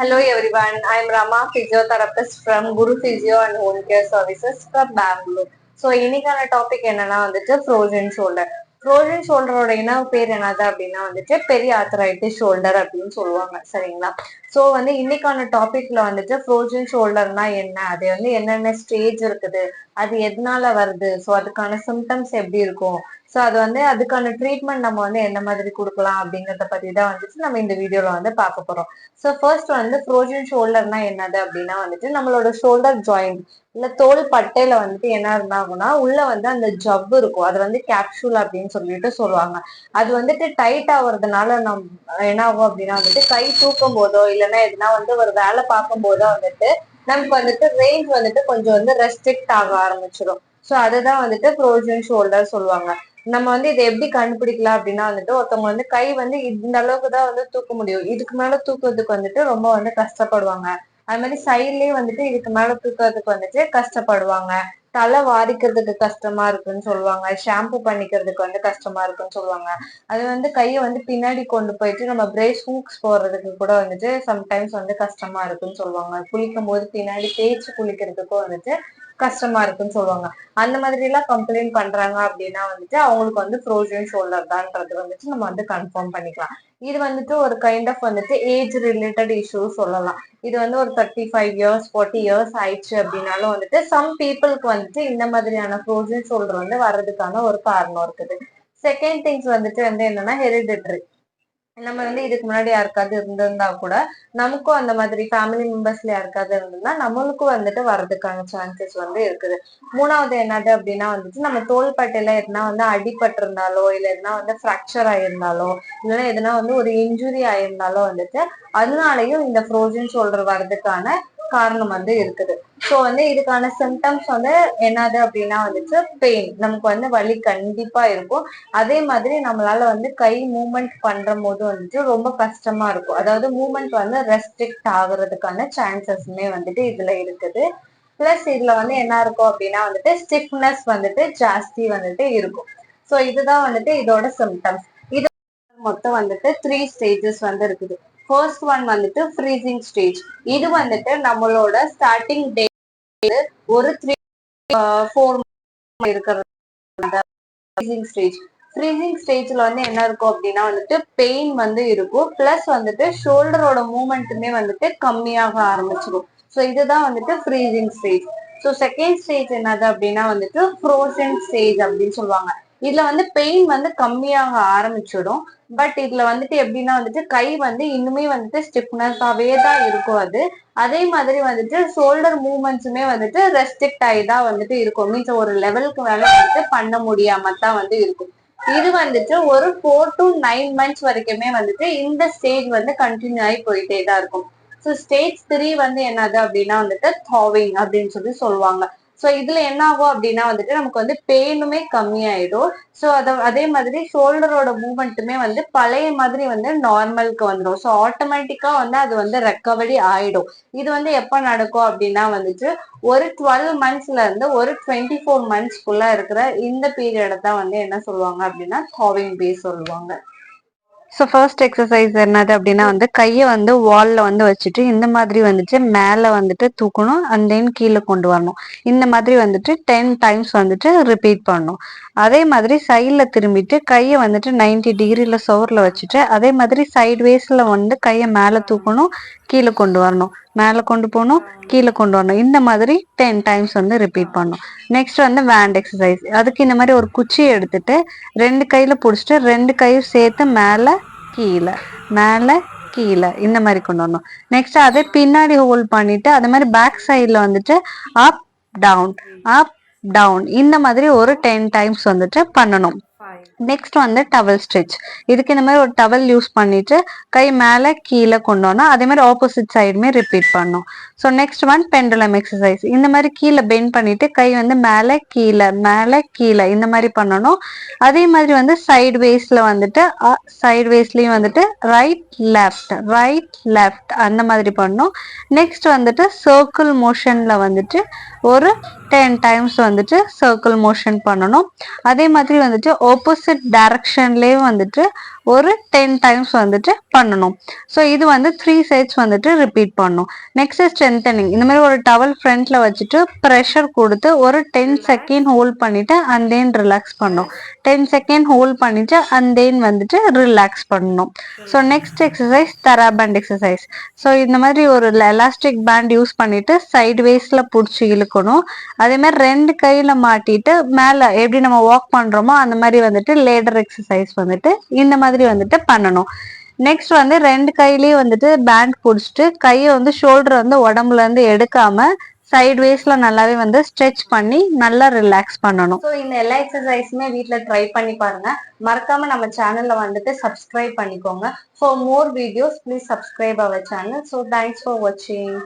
Hello everyone, I am Rama, physiotherapist from Guru Physio and Home Care Services from Bangalore. So இன்னைக்கான topic என்னன்னா வந்துட்டு frozen shoulder frozen ஷோல்டரோட இன பேர் என்னது அப்படின்னா வந்துட்டு பெரிய ஆத்தரைட்டிஸ் ஷோல்டர் அப்படின்னு சொல்லுவாங்க. சரிங்களா? ஸோ வந்து இன்னைக்கான டாபிக்ல வந்துட்டு ஃப்ரோசன் ஷோல்டர்னா என்ன? அது வந்து என்னென்ன ஸ்டேஜ் இருக்குது? அது எதனால வருது? ஸோ அதுக்கான சிம்டம்ஸ் எப்படி இருக்கும்? ஸோ அது வந்து அதுக்கான ட்ரீட்மெண்ட் நம்ம வந்து என்ன மாதிரி கொடுக்கலாம் அப்படிங்கறத பத்தி தான் வந்துட்டு நம்ம இந்த வீடியோல வந்து பார்க்க போறோம். ஸோ ஃபர்ஸ்ட் வந்து ஃப்ரோஜன் ஷோல்டர்னா என்னது அப்படின்னா வந்துட்டு நம்மளோட ஷோல்டர் ஜாயிண்ட் இல்ல தோல் பட்டையில வந்துட்டு என்ன இருந்தாங்கன்னா உள்ள வந்து அந்த ஜவ்வு இருக்கும். அது வந்து கேப்சூல் அப்படின்னு சொல்லிட்டு சொல்லுவாங்க. அது வந்துட்டு டைட் ஆகுறதுனால நம் என்ன ஆகும் அப்படின்னா வந்துட்டு கை தூக்கும் போதோ இல்லைன்னா எதுனா வந்து ஒரு வேலை பார்க்கும் போதோ வந்துட்டு நமக்கு வந்துட்டு ரேஞ்ச் வந்துட்டு கொஞ்சம் வந்து ரெஸ்ட்ரிக்ட் ஆக ஆரம்பிச்சிடும் ஸோ அதுதான் வந்துட்டு ஃப்ரோசன் ஷோல்டர் சொல்லுவாங்க. நம்ம வந்து இதை எப்படி கண்டுபிடிக்கலாம் அப்படின்னா வந்துட்டு ஒருத்தவங்க வந்து கை வந்து இந்த அளவுக்கு தான் வந்து தூக்க முடியும். இதுக்கு மேல தூக்குறதுக்கு வந்துட்டு ரொம்ப வந்து கஷ்டப்படுவாங்க. அது மாதிரி சைட்லயே வந்துட்டு இதுக்கு மேல தூக்குறதுக்கு வந்துட்டு கஷ்டப்படுவாங்க. தலை வாரிக்கிறதுக்கு கஷ்டமா இருக்குன்னு சொல்லுவாங்க. ஷாம்பு பண்ணிக்கிறதுக்கு வந்து கஷ்டமா இருக்குன்னு சொல்லுவாங்க. அது வந்து கையை வந்து பின்னாடி கொண்டு போயிட்டு நம்ம பிரேஸ் ஹூக்ஸ் போடுறதுக்கு கூட வந்துட்டு சம்டைம்ஸ் வந்து கஷ்டமா இருக்குன்னு சொல்லுவாங்க. குளிக்கும் போது பின்னாடி தேய்ச்சி குளிக்கிறதுக்கும் வந்துட்டு கஷ்டமா இருக்குன்னு சொல்லுவாங்க. அந்த மாதிரி எல்லாம் கம்ப்ளைண்ட் பண்றாங்க அப்படின்னா வந்துட்டு அவங்களுக்கு வந்து ஃப்ரோசன் ஷோல்டர் தான்ன்றது வந்துட்டு நம்ம வந்து கன்ஃபார்ம் பண்ணிக்கலாம். இது வந்துட்டு ஒரு கைண்ட் ஆஃப் வந்துட்டு ஏஜ் ரிலேட்டட் இஷ்யூ சொல்லலாம். இது வந்து ஒரு thirty five years forty years ஆயிடுச்சு அப்படின்னாலும் வந்துட்டு சம் பீப்புளுக்கு வந்துட்டு இந்த மாதிரியான ஃப்ரோசன் ஷோல்டர் வந்து வர்றதுக்கான ஒரு காரணம் இருக்குது. செகண்ட் திங்ஸ் வந்துட்டு வந்து என்னன்னா ஹெரிடிட்ரி நம்ம வந்து இதுக்கு முன்னாடி யாருக்காவது இருந்திருந்தா கூட நமக்கும் அந்த மாதிரி ஃபேமிலி மெம்பர்ஸ்ல யாருக்காவது இருந்திருந்தா நம்மளுக்கும் வந்துட்டு வர்றதுக்கான சான்சஸ் வந்து இருக்குது. மூணாவது என்னது அப்படின்னா வந்துட்டு நம்ம தோள்பட்டையில எதுனா வந்து அடிபட்டு இருந்தாலோ இல்ல எதுனா வந்து ஃப்ராக்சர் ஆயிருந்தாலோ இல்லைன்னா எதுனா வந்து ஒரு இன்ஜுரி ஆயிருந்தாலோ வந்துட்டு அதனாலயும் இந்த ஃப்ரோசன் ஷோல்டர் வர்றதுக்கான காரணம் வந்து இருக்குது. ஸோ வந்து இதுக்கான சிம்டம்ஸ் வந்து என்னது அப்படின்னா வந்துட்டு பெயின் நமக்கு வந்து வலி கண்டிப்பா இருக்கும். அதே மாதிரி நம்மளால வந்து கை மூமெண்ட் பண்ற போது வந்துட்டு ரொம்ப கஷ்டமா இருக்கும். அதாவது மூவ்மெண்ட் வந்து ரெஸ்ட்ரிக்ட் ஆகுறதுக்கான சான்சஸ்மே வந்துட்டு இதுல இருக்குது. பிளஸ் இதுல வந்து என்ன இருக்கும் அப்படின்னா வந்துட்டு ஸ்டிஃப்னஸ் வந்துட்டு ஜாஸ்தி வந்துட்டு இருக்கும். ஸோ இதுதான் வந்துட்டு இதோட சிம்டம்ஸ் இது மொத்தம் வந்துட்டு த்ரீ ஸ்டேஜஸ் வந்து இருக்குது. ஃபர்ஸ்ட் ஒன் வந்துட்டு ஃப்ரீசிங் ஸ்டேஜ் இது வந்துட்டு நம்மளோட ஸ்டார்டிங் டே ஒரு த்ரீ ஃபோர் uh, இருக்கிறது. ஃப்ரீசிங் ஸ்டேஜ் ஃப்ரீசிங் ஸ்டேஜ்ல வந்து என்ன இருக்கும் அப்படின்னா வந்துட்டு பெயின் வந்து இருக்கும். பிளஸ் வந்துட்டு ஷோல்டரோட மூமெண்ட்டுமே வந்துட்டு கம்மியாக ஆரம்பிச்சிடும் ஸோ இதுதான் வந்துட்டு freezing stage so second stage என்னது அப்படின்னா வந்துட்டு ஃப்ரோசன் ஸ்டேஜ் அப்படின்னு சொல்லுவாங்க. இதுல வந்து பெயின் வந்து கம்மியாக ஆரம்பிச்சிடும். பட் இதுல வந்துட்டு எப்படின்னா வந்துட்டு கை வந்து இன்னுமே வந்துட்டு ஸ்டிப்னஸாவே தான் இருக்கும் அது. அதே மாதிரி வந்துட்டு ஷோல்டர் மூவ்மெண்ட்ஸுமே வந்துட்டு ரெஸ்ட்ரிக்ட் ஆகி தான் வந்துட்டு இருக்கும். மீன்ஸ் ஒரு லெவலுக்கு மேல வந்துட்டு பண்ண முடியாம தான் வந்து இருக்கும். இது வந்துட்டு ஒரு ஃபோர் டு நைன் மந்த்ஸ் வரைக்குமே வந்துட்டு இந்த ஸ்டேஜ் வந்து கண்டினியூ ஆகி போயிட்டே தான் இருக்கும். ஸோ ஸ்டேஜ் த்ரீ வந்து என்னது அப்படின்னா வந்துட்டு தாவிங் அப்படின்னு சொல்லி சொல்லுவாங்க. ஸோ இதுல என்ன ஆகும் அப்படின்னா வந்துட்டு நமக்கு வந்து பெயினுமே கம்மியாயிடும். ஸோ அதை அதே மாதிரி ஷோல்டரோட மூவ்மெண்ட்டுமே வந்து பழைய மாதிரி வந்து நார்மலுக்கு வந்துடும் ஸோ ஆட்டோமேட்டிக்கா வந்து அது வந்து ரெக்கவரி ஆயிடும். இது வந்து எப்போ நடக்கும் அப்படின்னா வந்துட்டு ஒரு டுவெல் மந்த்ஸ்ல இருந்து ஒரு டுவெண்ட்டி ஃபோர் மந்த்ஸ்க்குள்ள இருக்கிற இந்த பீரியடை தான் வந்து என்ன சொல்லுவாங்க அப்படின்னா தாவிங் பேஸ் சொல்லுவாங்க. ஸோ ஃபர்ஸ்ட் எக்ஸசைஸ் என்னது அப்படின்னா வந்து கையை வந்து வால்ல வந்து வச்சுட்டு இந்த மாதிரி வந்துட்டு மேலே வந்துட்டு தூக்கணும் அண்ட் தென் கீழே கொண்டு வரணும். இந்த மாதிரி வந்துட்டு டென் டைம்ஸ் வந்துட்டு ரிப்பீட் பண்ணணும். அதே மாதிரி சைடில் திரும்பிட்டு கையை வந்துட்டு நைன்டி டிகிரியில் சோரில் வச்சுட்டு அதே மாதிரி சைட் வேஸில் வந்து கையை மேலே தூக்கணும் கீழே கொண்டு வரணும். மேலே கொண்டு போகணும் கீழே கொண்டு வரணும். இந்த மாதிரி டென் டைம்ஸ் வந்து ரிப்பீட் பண்ணணும். நெக்ஸ்ட் வந்து வேண்ட் எக்ஸசைஸ் அதுக்கு இந்த மாதிரி ஒரு குச்சியை எடுத்துட்டு ரெண்டு கையில பிடிச்சிட்டு ரெண்டு கையும் சேர்த்து மேலே கீழே மேலே கீழே இந்த மாதிரி கொண்டு வரணும். நெக்ஸ்ட் அதே பின்னாடி ஹோல்ட் பண்ணிட்டு அதே மாதிரி பேக் சைடில் வந்துட்டு அப் டவுன் அப் டவுன் இந்த மாதிரி ஒரு டென் டைம்ஸ் வந்துட்டு பண்ணணும். நெக்ஸ்ட் வந்து டவல் ஸ்டிச் இதுக்கு இந்த மாதிரி ஒரு டவல் யூஸ் பண்ணிட்டு கை மேலே கீழே கொண்டு வந்தோம் அதே மாதிரி ஆப்போசிட் சைடுமே ரிப்பீட் பண்ணணும். So next one pendulum exercise இந்த மாதிரி கீழே பெண்ட் பண்ணிட்டு கை வந்து மேலே கீழே மேலே கீழே இந்த மாதிரி பண்ணணும். அதே மாதிரி வந்து சைடு வேஸ்ல வந்துட்டு சைடு வேஸ்லயும் வந்துட்டு ரைட் லெஃப்ட் ரைட் லெஃப்ட் அந்த மாதிரி பண்ணணும். நெக்ஸ்ட் வந்துட்டு சர்க்கிள் மோஷன்ல வந்துட்டு ஒரு டென் டைம்ஸ் வந்துட்டு சர்க்கிள் மோஷன் பண்ணணும். அதே மாதிரி வந்துட்டு ஆப்போசிட் டைரக்ஷன்லேயே வந்துட்டு ஒரு டென் டைம்ஸ் வந்துட்டு பண்ணணும். ஸோ இது வந்து த்ரீ சைட்ஸ் வந்துட்டு ரிப்பீட் பண்ணணும் நெக்ஸ்ட் ஸ்ட்ரென்தனிங் இந்த மாதிரி ஒரு டவல் ஃப்ரண்ட்ல வச்சுட்டு ப்ரெஷர் கொடுத்து ஒரு டென் செகண்ட் ஹோல்ட் பண்ணிட்டு அண்ட் தென் ரிலாக்ஸ் பண்ணணும் டென் செகண்ட் ஹோல்ட் பண்ணிட்டு அண்ட் தென் வந்துட்டு ரிலாக்ஸ் பண்ணணும் so next exercise theraband exercise so இந்த மாதிரி ஒரு எலாஸ்டிக் பேண்ட் யூஸ் பண்ணிட்டு சைடு வேஸ்ல பிடிச்சி இழுக்கணும். அதே மாதிரி ரெண்டு கையில மாட்டிட்டு மேல எப்படி நம்ம வாக் பண்றோமோ அந்த மாதிரி வந்துட்டு லேடர் எக்ஸசைஸ் வந்துட்டு இந்த மாதிரி வந்துட்டு பண்ணணும். நெக்ஸ்ட் வந்து ரெண்டு கையிலயும் வந்துட்டு பேண்ட் பிடிச்சிட்டு கையை வந்து ஷோல்டர் வந்து உடம்புல இருந்து எடுக்காம சைடு வேஸ்ல நல்லாவே வந்து ஸ்ட்ரெச் பண்ணி நல்லா ரிலாக்ஸ் பண்ணணும். ஸோ இந்த எல்லா எக்ஸசைஸுமே வீட்டில் ட்ரை பண்ணி பாருங்க. மறக்காம நம்ம சேனல்ல வந்துட்டு சப்ஸ்கிரைப் பண்ணிக்கோங்க. For more videos please subscribe our channel so thanks for வாட்சிங்